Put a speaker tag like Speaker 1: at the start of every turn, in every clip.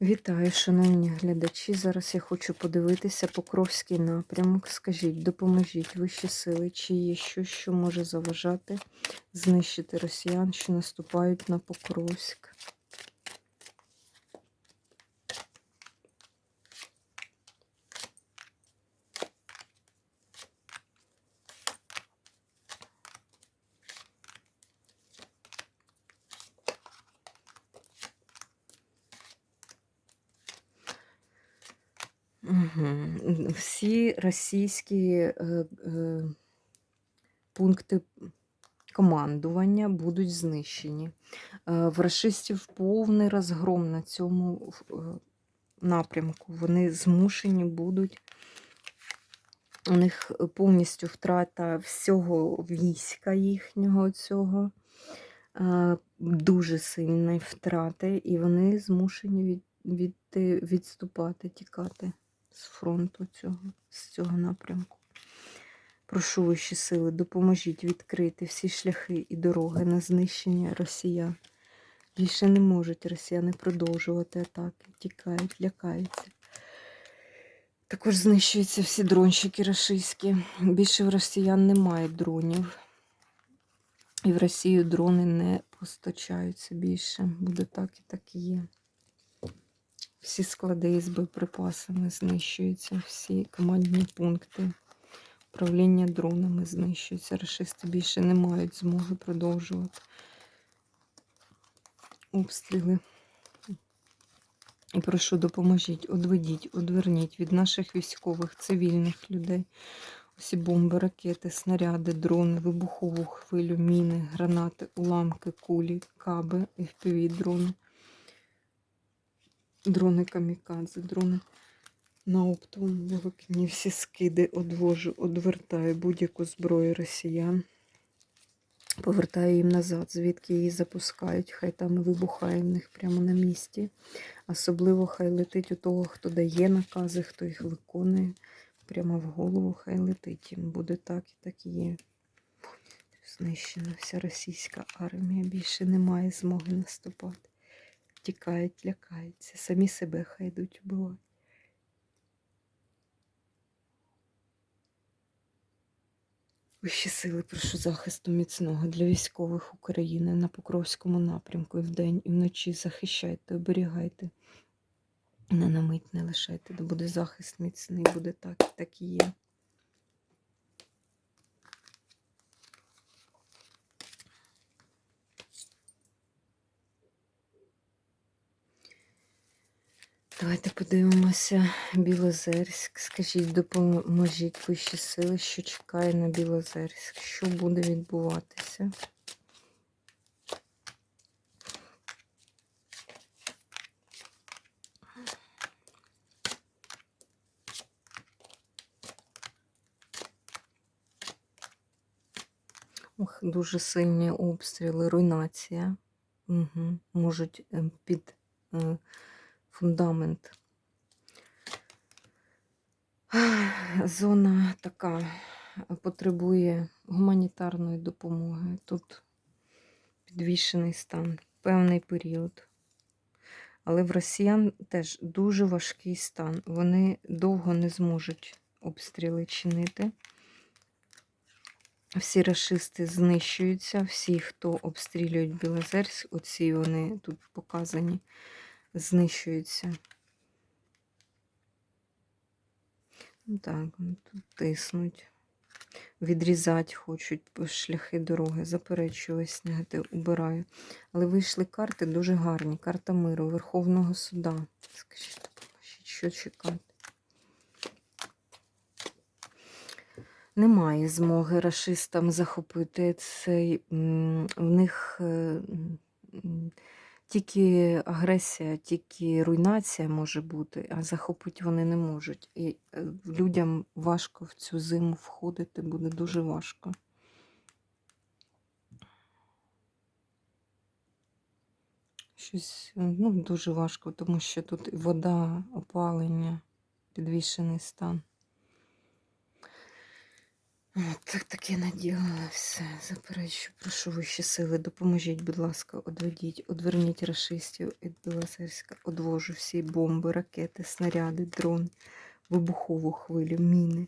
Speaker 1: Вітаю, шановні глядачі. Зараз я хочу подивитися Покровський напрямок. Скажіть, допоможіть вищі сили, чи є щось, що може заважати знищити росіян, що наступають на Покровськ. Угу. Всі російські е, е, пункти командування будуть знищені. Е, в рашистів повний розгром на цьому е, напрямку. Вони змушені будуть. У них повністю втрата всього війська їхнього цього, е, дуже сильні втрати, і вони змушені від, від, відступати, тікати з фронту цього, з цього напрямку. Прошу вищі сили, допоможіть відкрити всі шляхи і дороги на знищення росіян. Більше не можуть росіяни продовжувати атаки, тікають, лякаються. Також знищуються всі дронщики рашистські. Більше в росіян немає дронів. І в Росію дрони не постачаються більше. Буде так і так і є. Всі склади з боєприпасами знищуються, всі командні пункти управління дронами знищуються. Рашисти більше не мають змоги продовжувати обстріли. І прошу, допоможіть, одведіть, одверніть від наших військових, цивільних людей. Усі бомби, ракети, снаряди, дрони, вибухову хвилю, міни, гранати, уламки, кулі, каби, fpv дрони, дрони камікадзе, дрони на оптовому волокні. Всі скиди одвожу, одвертаю будь-яку зброю росіян. Повертаю їм назад, звідки її запускають. Хай там і вибухає в них прямо на місці. Особливо хай летить у того, хто дає накази, хто їх виконує. Прямо в голову хай летить. Їм буде так і так є. Знищена вся російська армія. Більше немає змоги наступати. Тікають, лякаються. Самі себе хай йдуть вбивати. Вищі сили, прошу захисту міцного для військових України на Покровському напрямку і вдень, і вночі захищайте, оберігайте. Не на мить не лишайте, де буде захист міцний, буде так, так і є. Давайте подивимося Білозерськ. Скажіть, допоможіть вищі сили, що чекає на Білозерськ. Що буде відбуватися? Ох, дуже сильні обстріли, руйнація. Угу. Можуть ем, під е, фундамент. Зона така потребує гуманітарної допомоги. Тут підвішений стан, певний період. Але в росіян теж дуже важкий стан. Вони довго не зможуть обстріли чинити. Всі расисти знищуються, всі, хто обстрілюють Білозерськ, оці вони тут показані, знищуються. Ну Так, тут тиснуть, відрізати хочуть шляхи дороги, заперечую ось негатив, убираю. Але вийшли карти дуже гарні. Карта миру, Верховного суда. Скажіть, що чекати? Немає змоги рашистам захопити цей. В них е, тільки агресія, тільки руйнація може бути, а захопити вони не можуть. І е, людям важко в цю зиму входити, буде дуже важко. Щось ну, дуже важко, тому що тут вода, опалення, підвішений стан. От, так таке наділила все. Заперечу, прошу вищі сили, допоможіть, будь ласка, одведіть, одверніть рашистів від Білосерська, одвожу всі бомби, ракети, снаряди, дрон, вибухову хвилю, міни,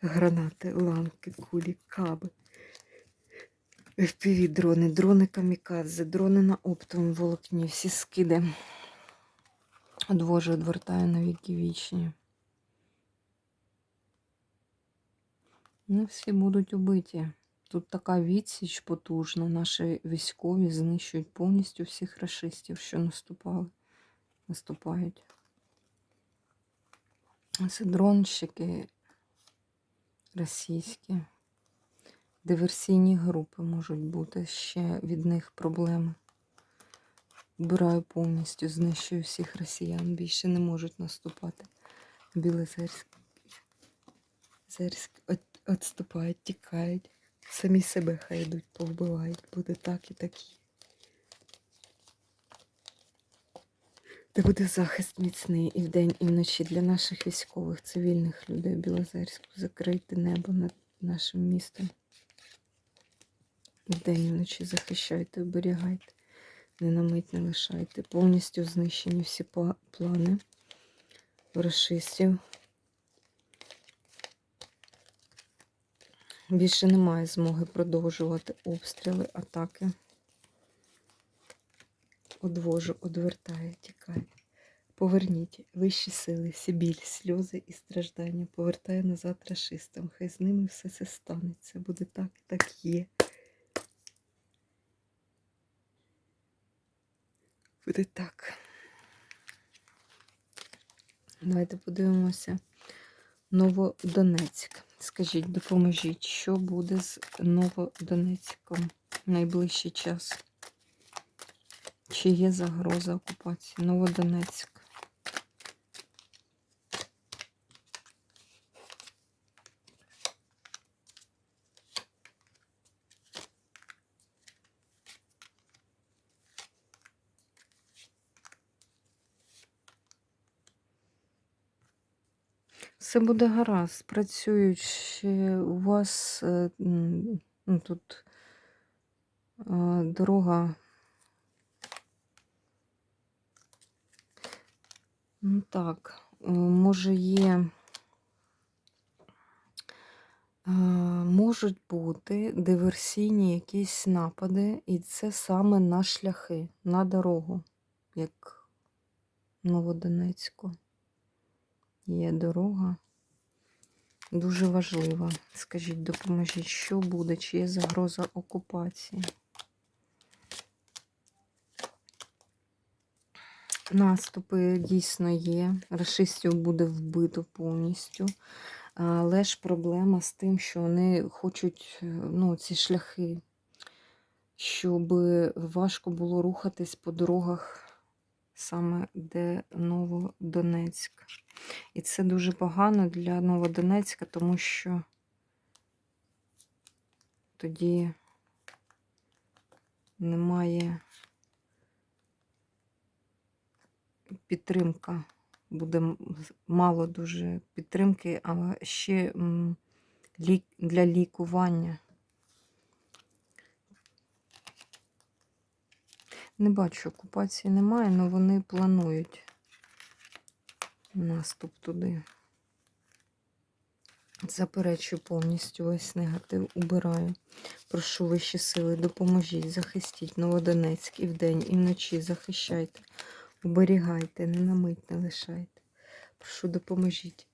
Speaker 1: гранати, ламки, кулі, каби. FPV дрони, дрони камікадзе, дрони на оптовому волокні, всі скиди. Одвожу, одвертаю на віки вічні. Не всі будуть убиті. Тут така відсіч потужна. Наші військові знищують повністю всіх рашистів, що наступали. Наступають. Це дронщики російські. Диверсійні групи можуть бути. Ще від них проблеми. Вбираю повністю, знищую всіх росіян. Більше не можуть наступати. Білозерськ. Зерськ от, отступають, тікають. Самі себе хай йдуть, повбивають. Буде так і такі. Де буде захист міцний і вдень, і вночі для наших військових, цивільних людей Білозерську. Закрийте небо над нашим містом. Вдень і вночі захищайте, оберігайте, не на не лишайте. Повністю знищені всі пла- плани рашистів. Більше немає змоги продовжувати обстріли, атаки. Одвожу, одвертаю, тікаю. Поверніть вищі сили, всі біль, сльози і страждання. Повертаю назад рашистам. Хай з ними все це станеться. Буде так, так є. Буде так. Давайте подивимося. Новодонецьк. Скажіть, допоможіть, що буде з Новодонецьком в найближчий час? Чи є загроза окупації? Новодонецьк. Все буде гаразд. Працюють ще у вас е, ну, тут е, дорога. Ну так, е, може є. Можуть бути диверсійні якісь напади, і це саме на шляхи, на дорогу, як Новодонецьку. Є дорога. Дуже важлива. Скажіть, допоможіть, що буде, чи є загроза окупації? Наступи дійсно є. Рашистів буде вбито повністю. Але ж проблема з тим, що вони хочуть е, ну, ці шляхи, щоб важко було рухатись по дорогах, саме де Новодонецьк. І це дуже погано для Новодонецька, тому що тоді немає підтримка. Буде мало дуже підтримки, а ще для лікування. Не бачу, окупації немає, але вони планують наступ туди. Заперечую повністю весь негатив, убираю. Прошу вищі сили, допоможіть, захистіть Новодонецьк і вдень, і вночі захищайте, оберігайте, не на мить не лишайте. Прошу, допоможіть.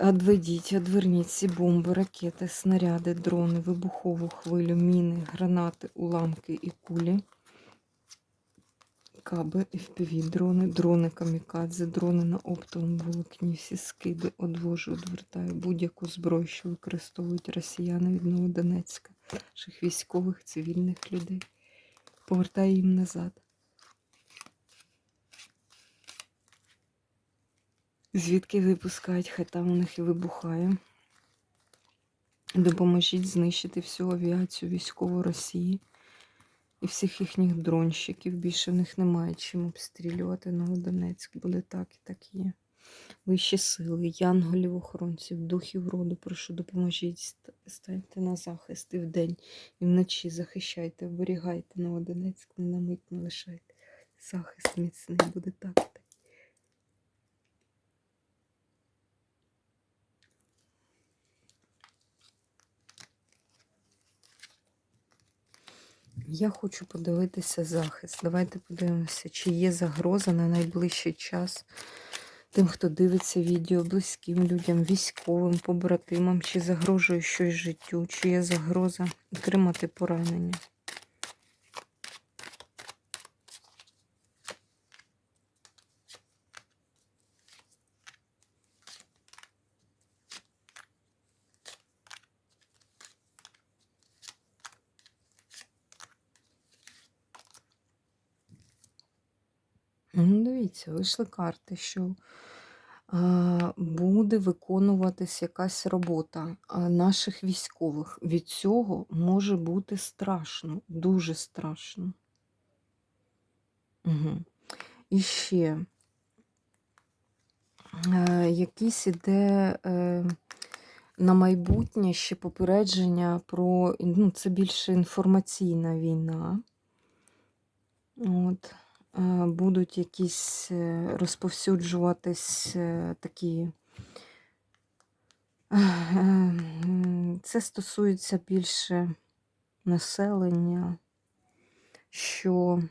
Speaker 1: Одведіть, одверніть ці бомби, ракети, снаряди, дрони, вибухову хвилю, міни, гранати, уламки і кулі. Каби, FPV, дрони, дрони камікадзе, дрони на оптовому волокні, всі скиди, одвожу, одвертаю будь-яку зброю, що використовують росіяни від Новодонецька, наших військових, цивільних людей. Повертаю їм назад. Звідки випускають, хай там у них і вибухає. Допоможіть знищити всю авіацію військову Росії і всіх їхніх дронщиків. Більше в них немає чим обстрілювати Новодонецьк. Буде так і так є. Вищі сили, янголів, охоронців, духів роду, прошу, допоможіть, станьте на захист і вдень, і вночі захищайте, оберігайте на одинець, не на мить не лишайте. Захист міцний буде так. Я хочу подивитися захист. Давайте подивимося, чи є загроза на найближчий час тим, хто дивиться відео, близьким людям, військовим, побратимам, чи загрожує щось життю, чи є загроза отримати поранення. Ну, дивіться, вийшли карти, що буде виконуватись якась робота наших військових. Від цього може бути страшно, дуже страшно. Угу. І ще е, якийсь іде е, на майбутнє ще попередження про ну, це більше інформаційна війна. От будуть якісь е, розповсюджуватись е, такі. е, Це стосується більше населення, що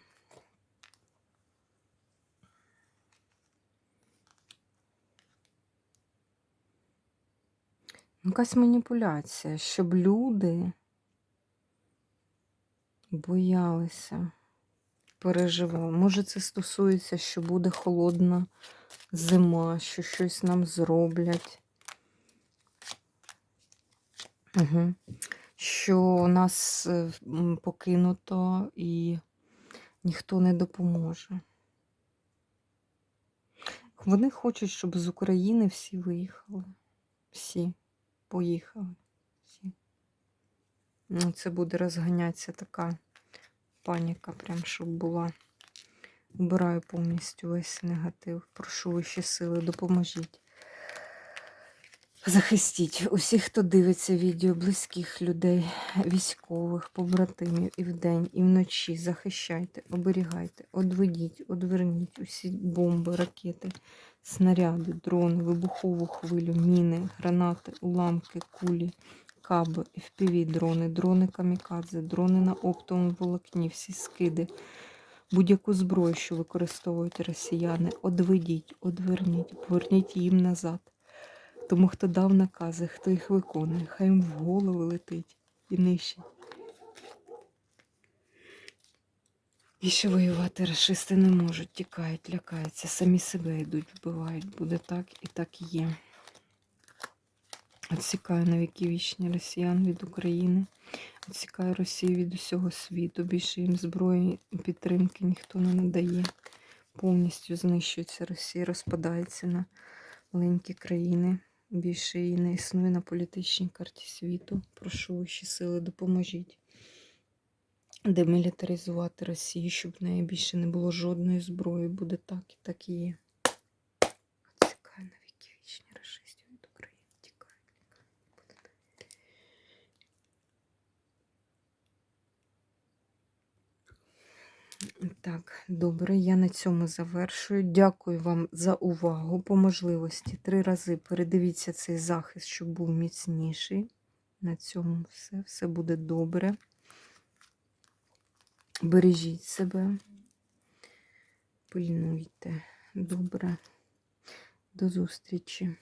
Speaker 1: якась маніпуляція, щоб люди боялися, переживали. Може, це стосується, що буде холодна зима, що щось нам зроблять. Угу. Що нас е, покинуто і ніхто не допоможе. Вони хочуть, щоб з України всі виїхали. Всі поїхали. Всі. Ну, це буде розганятися така паніка, прям щоб була. Убираю повністю весь негатив. Прошу вищі сили, допоможіть. Захистіть усіх, хто дивиться відео, близьких людей, військових, побратимів і вдень, і вночі. Захищайте, оберігайте, одведіть, одверніть усі бомби, ракети, снаряди, дрони, вибухову хвилю, міни, гранати, уламки, кулі, каби, FPV, дрони, дрони камікадзе, дрони на оптовому волокні, всі скиди, будь-яку зброю, що використовують росіяни, одведіть, одверніть, поверніть їм назад. Тому хто дав накази, хто їх виконує, хай їм в голову летить і нищить. Більше воювати расисти не можуть, тікають, лякаються, самі себе йдуть, вбивають. Буде так і так і є. Отсікаю на віки вічні росіян від України, отсікаю Росію від усього світу. Більше їм зброї і підтримки ніхто не надає. Повністю знищується Росія, розпадається на маленькі країни. Більше її не існує на політичній карті світу. Прошу вищі сили, допоможіть демілітаризувати Росію, щоб в неї більше не було жодної зброї. Буде так і так і є. Отсікаю на віки вічні расистів від України. Тікає. Так, добре, я на цьому завершую. Дякую вам за увагу. По можливості три рази передивіться цей захист, щоб був міцніший. На цьому все. Все буде добре. Бережіть себе, пильнуйте. Добре. До зустрічі.